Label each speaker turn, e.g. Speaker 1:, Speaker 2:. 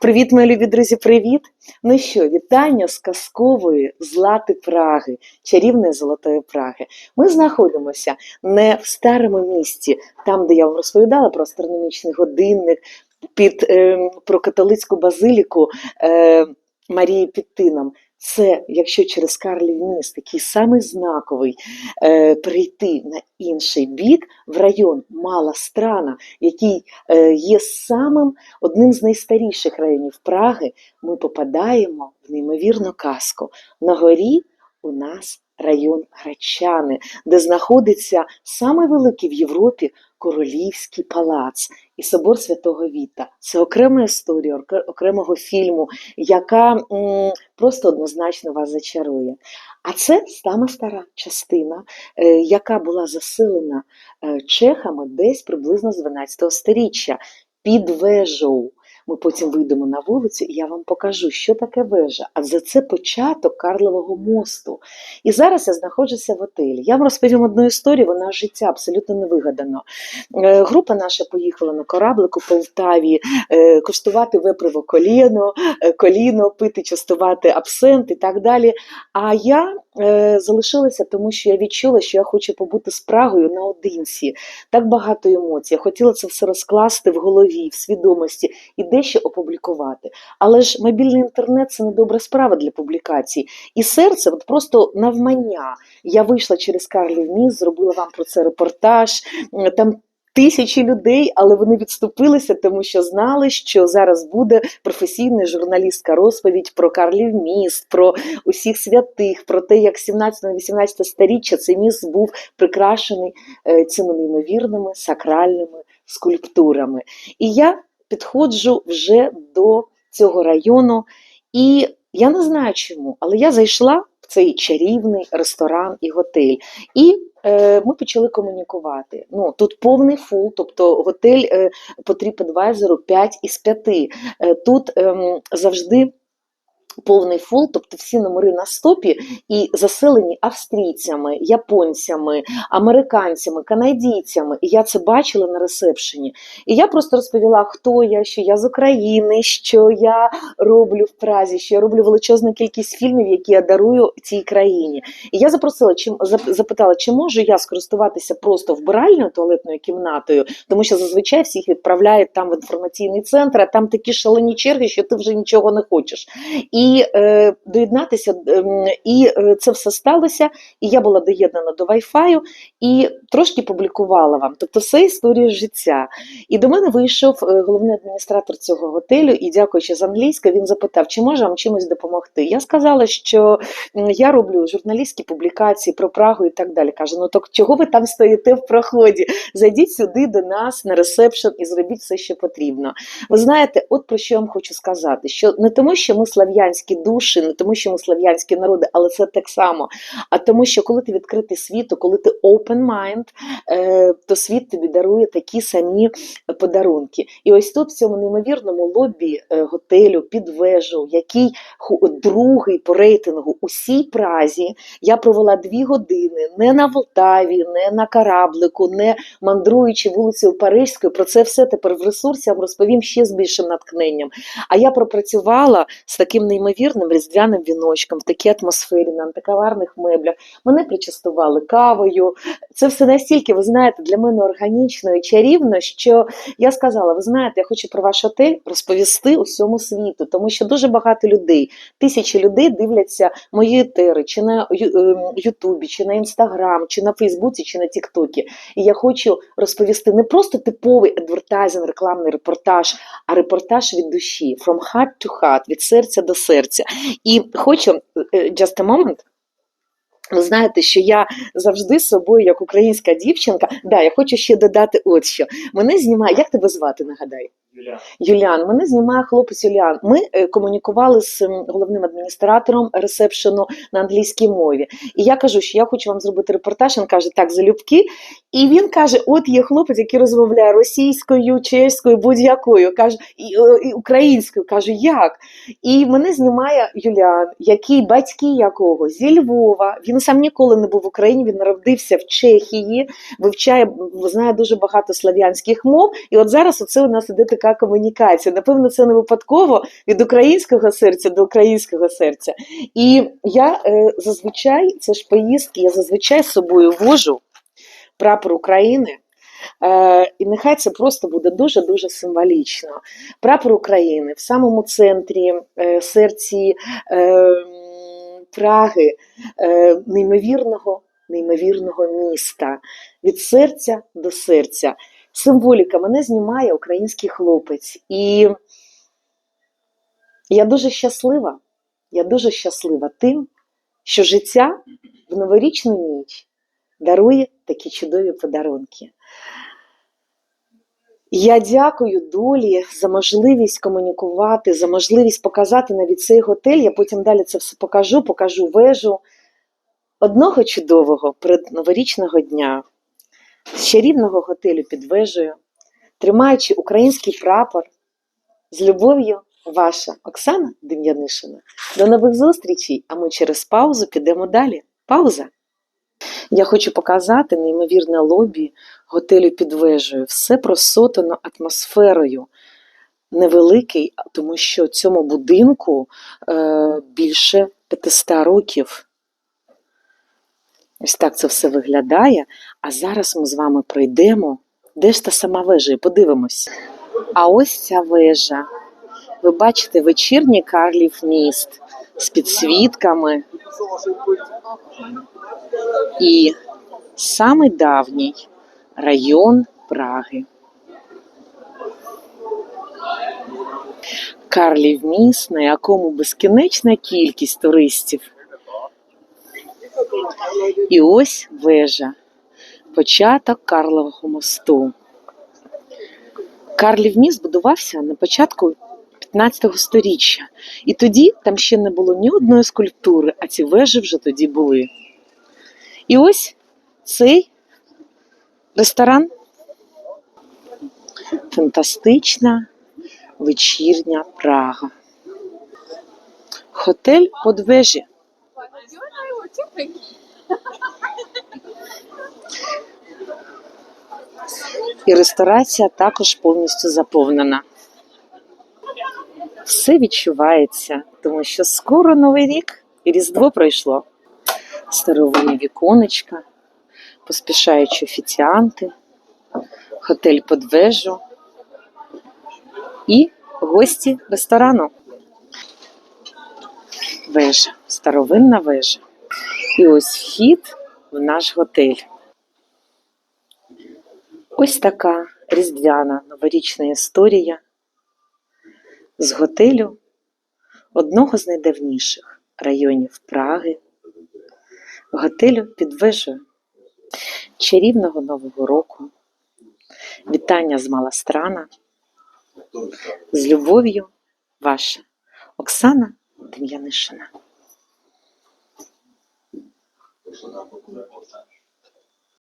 Speaker 1: Привіт, мої друзі, привіт! Ну що, вітання з казкової злати Праги, чарівної золотої Праги. Ми знаходимося не в старому місті, там, де я вам розповідала про астрономічний годинник, під е, про католицьку базиліку е, Марії під Тином. Це, якщо через Карлів міст, такий самий знаковий, е, прийти на інший бік в район Мала Страна, який е, є самим одним з найстаріших районів Праги, ми попадаємо в неймовірну казку. На горі у нас район Гречани, де знаходиться самий великий в Європі королівський палац і собор Святого Віта. Це окрема історія окремого фільму, яка просто однозначно вас зачарує. А це саме стара частина, е, яка була заселена е, чехами десь приблизно з 12 сторіччя під вежою. Ми потім вийдемо на вулицю, і я вам покажу, що таке вежа. А за це початок Карлового мосту. І зараз я знаходжуся в готелі. Я вам розповім одну історію, вона життя абсолютно не вигадано. Е, Група наша поїхала на кораблику в Полтаві е, коштувати виприво коліно, е, коліно, пити, частувати абсент і так далі. А я залишилася, тому що я відчула, що я хочу побути з Прагою наодинці. Так багато емоцій. Я хотіла це все розкласти в голові, в свідомості і дещо опублікувати. Але ж мобільний інтернет це не добра справа для публікацій. І серце, от просто навмання. Я вийшла через Карлів міст, зробила вам про це репортаж. Там тисячі людей, але вони відступилися, тому що знали, що зараз буде професійна журналістська розповідь про Карлів міст, про усіх святих, про те, як 17-18 сторіччя цей міст був прикрашений е, цими неймовірними сакральними скульптурами. І я підходжу вже до цього району, і я не знаю чому, але я зайшла в цей чарівний ресторан і готель. І ми почали комунікувати. Ну, тут повний фул, тобто готель е, по TripAdvisor 5 із 5. Е, тут ем, завжди. Повний фул, тобто всі номери на стопі і заселені австрійцями, японцями, американцями, канадійцями. І я це бачила на ресепшені. І я просто розповіла, хто я, що я з України, що я роблю в Празі, що я роблю величезну кількість фільмів, які я дарую цій країні. І я запросила, чи запитала, чи можу я скористуватися просто вбиральною туалетною кімнатою, тому що зазвичай всіх відправляють там в інформаційний центр, а там такі шалені черги, що ти вже нічого не хочеш. І е, доєднатися, ем, і е, це все сталося. І я була доєднана до Wi-Fi і трошки публікувала вам. Тобто, все історія життя. І до мене вийшов е, головний адміністратор цього готелю, і дякуючи з англійської, він запитав, чи може вам чимось допомогти. Я сказала, що я роблю журналістські публікації про Прагу і так далі. Каже: ну так чого ви там стоїте в проході? Зайдіть сюди до нас на ресепшн і зробіть все, що потрібно. Ви знаєте, от про що я вам хочу сказати: що не тому, що ми слав'янські душі, не тому, що ми слав'янські народи, але це так само. А тому, що коли ти відкритий світу, коли ти open mind, е, то світ тобі дарує такі самі подарунки. І ось тут, в цьому неймовірному лобі е, готелю під вежу, який другий по рейтингу усій Празі, я провела дві години не на Волтаві, не на кораблику, не мандруючи вулицею Паризькою. Про це все тепер в ресурсі я вам розповім ще з більшим натхненням. А я пропрацювала з таким неймовірним різдвяним віночком в такій атмосфері, на антикаварних меблях. Мене причастували кавою. Це все настільки, ви знаєте, для мене органічно і чарівно, що я сказала: ви знаєте, я хочу про ваш отель розповісти усьому світу, тому що дуже багато людей, тисячі людей дивляться мої етери, чи на ем, Ютубі, чи на Інстаграм, чи на Фейсбуці, чи на Тіктокі. І я хочу розповісти не просто типовий адвертайзинг, рекламний репортаж, а репортаж від душі, from heart to heart, від серця до серця. І хочу е, just a moment. Ви знаєте, що я завжди з собою, як українська дівчинка, да, я хочу ще додати от що. Мене знімає, як тебе звати, нагадай? Юліан, мене знімає хлопець Юліан. Ми е, комунікували з головним адміністратором ресепшену на англійській мові. І я кажу, що я хочу вам зробити репортаж. Він каже, так, залюбки. І він каже: от є хлопець, який розмовляє російською, чеською, будь-якою, каже, і, і українською. Кажу, як? І мене знімає Юліан, який батьки якого зі Львова. Він сам ніколи не був в Україні. Він народився в Чехії, вивчає, знає дуже багато слав'янських мов. І от зараз оце у нас іде така комунікація. Напевно, це не випадково від українського серця до українського серця. І я е, зазвичай, це ж поїздки, я зазвичай з собою вожу прапор України. Е, і нехай це просто буде дуже-дуже символічно. Прапор України в самому центрі, е, серці е, Праги, е, неймовірного, неймовірного міста. Від серця до серця. Символіка мене знімає український хлопець. І я дуже щаслива. Я дуже щаслива тим, що життя в новорічну ніч дарує такі чудові подарунки. Я дякую долі за можливість комунікувати, за можливість показати навіть цей готель. Я потім далі це все покажу, покажу вежу одного чудового предноворічного дня з чарівного готелю під вежею, тримаючи український прапор з любов'ю, ваша Оксана Дем'янишина. До нових зустрічей, а ми через паузу підемо далі. Пауза. Я хочу показати неймовірне лобі готелю під вежею. Все просотано атмосферою. Невеликий, тому що цьому будинку е, більше 500 років. Ось так це все виглядає. А зараз ми з вами пройдемо. Де ж та сама вежа? І подивимось. А ось ця вежа. Ви бачите вечірній Карлів міст з підсвітками. І самий давній район Праги. Карлів міст, на якому безкінечна кількість туристів. І ось вежа, початок Карлового мосту. Карлів міст будувався на початку 15 сторіччя. І тоді там ще не було ні одної скульптури, а ці вежі вже тоді були. І ось цей ресторан. Фантастична вечірня Прага. Хотель Подвежі. І ресторація також повністю заповнена. Все відчувається, тому що скоро Новий рік і Різдво пройшло. Старовинні віконечка, поспішаючі офіціанти, готель під вежу і гості ресторану. Вежа, старовинна вежа. І ось вхід в наш готель. Ось така різдвяна новорічна історія з готелю одного з найдавніших районів Праги, готелю під вежею. Чарівного Нового року. Вітання з Маластрана. З любов'ю ваша Оксана Дем'янишина.
Speaker 2: Що нам буде?